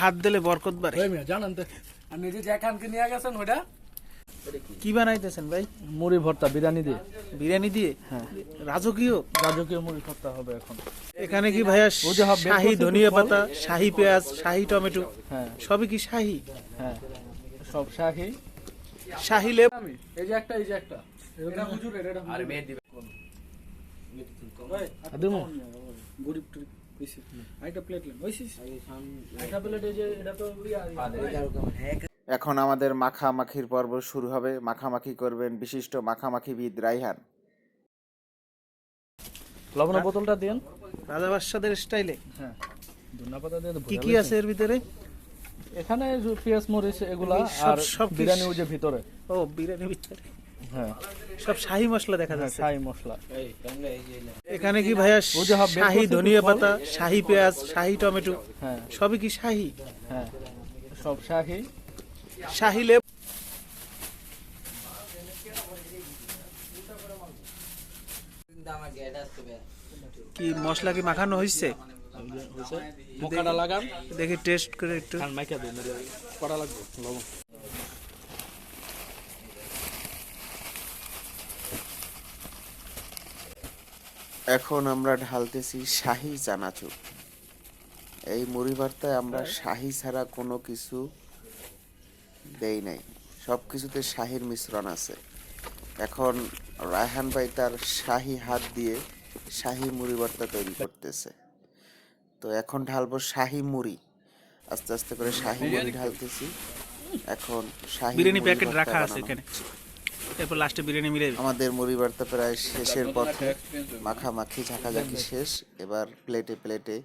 হাত দিলে বরকত বাড়ে। জানান তো আর যে এখানকে নিয়ে গেছেন ওটা কি বানাইতেছেন ভাই? মুড়ি ভর্তা বিরিয়ানি দিয়ে। বিরিয়ানি দিয়ে? হ্যাঁ। রাজকীয়? রাজকীয় মুড়ি ভর্তা হবে এখন। এখানে কি ভাইয়া শাহি ধনিয়া পাতা শাহি পেঁয়াজ শাহি টমেটো হ্যাঁ। সবই কি শাহি? হ্যাঁ। সব শাহি। শাহি লেপ আমি এই যে একটা এই যে একটা। এটা হুজুর এটা আরে মেয়ে দিবে আদমু। গরিব টরিব। তো এখন আমাদের মাখামাখির পর্ব শুরু হবে। মাখামাখি করবেন বিশিষ্ট মাখামাখিবিদ রাইহান। লবণ বোতলটা দেন রাজা বাদশাদের স্টাইলে হ্যাঁ। ধনিয়া পাতা দিয়ে কি কি আছে এর ভিতরে? এখানে পেঁয়াজ মরিচ এগুলা আর সব বিরিয়ানি ওই যে ভিতরে। ও বিরিয়ানির ভিতরে। হ্যাঁ। সব শাহি মশলা দেখা যাচ্ছে। শাহি মশলা। এখানে কি ভাইয়া ওই যে হাফ বের শাহি ধনিয়া পাতা শাহি পেঁয়াজ শাহি টমেটো হ্যাঁ। সবই কি শাহি? হ্যাঁ সব শাহি। শাহি লেপ কি মশলা কি মাখানো হয়েছে দেখি টেস্ট করে একটু। মাইকা দেন করা লাগবে লবণ। এখন আমরা ঢালতেছি শাহি চানাচুর। এই মুড়ি ভর্তায় আমরা শাহি ছাড়া কোনো কিছু দেই নাই। সব কিছুতে শাহির মিশ্রণ আছে। এখন রায়হান ভাই তার শাহি হাত দিয়ে শাহি মুড়ি ভর্তা তৈরি করতেছে। তো এখন ঢালবো শাহি মুড়ি। আস্তে আস্তে করে শাহি মুড়ি ঢালতেছি। এখন শাহি বিরিয়ানি প্যাকেট রাখা আছে এখানে। এরপর লাস্টে বিরিয়ানি মিলে আমাদের মুড়ি ভর্তা প্রায় শেষের পথে। মাখামাখি ঝাঁকাঝাঁকি শেষ। এবার প্লেটে প্লেটে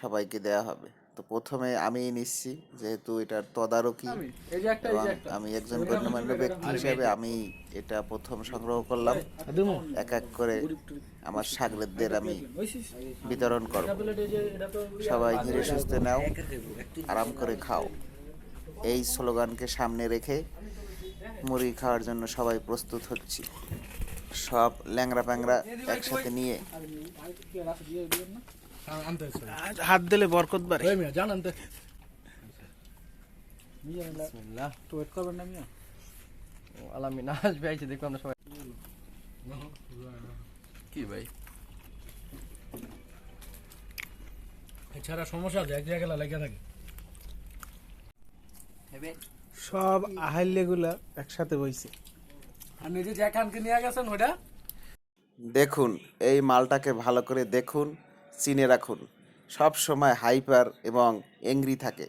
সবাইকে দেয়া হবে। তো প্রথমে আমি নিচ্ছি যেহেতু এটার তদারকি এই যে একটা এই এবং আমি একজন গণ্যমান্য ব্যক্তি হিসেবে আমি এটা প্রথম সংগ্রহ করলাম। এক এক করে আমার সাগরেদদের আমি বিতরণ করব। সবাই ধীরে সুস্থে নাও আরাম করে খাও। এই স্লোগানকে সামনে রেখে মুড়ি খাওয়ার জন্য সবাই প্রস্তুত হচ্ছি। সব ল্যাংরা প্যাংরা একসাথে নিয়ে। হাত দিলে বরকত বাড়ে। জানান তো। ওয়েট করবেন না মিয়া? ও আসবে আইছে দেখো আমরা সবাই। কি ভাই? এছাড়া সমস্যা আছে এক জায়গায় লেগে থাকে। সব আহাল্যগুলা একসাথে বইছে। আর নিজে যে এখানকে নিয়ে গেছেন ওটা দেখুন এই মালটাকে ভালো করে দেখুন চিনে রাখুন। সব সময় হাইপার এবং এংরি থাকে।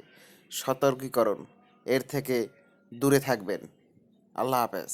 সতর্কীকরণ এর থেকে দূরে থাকবেন। আল্লাহ হাফেজ।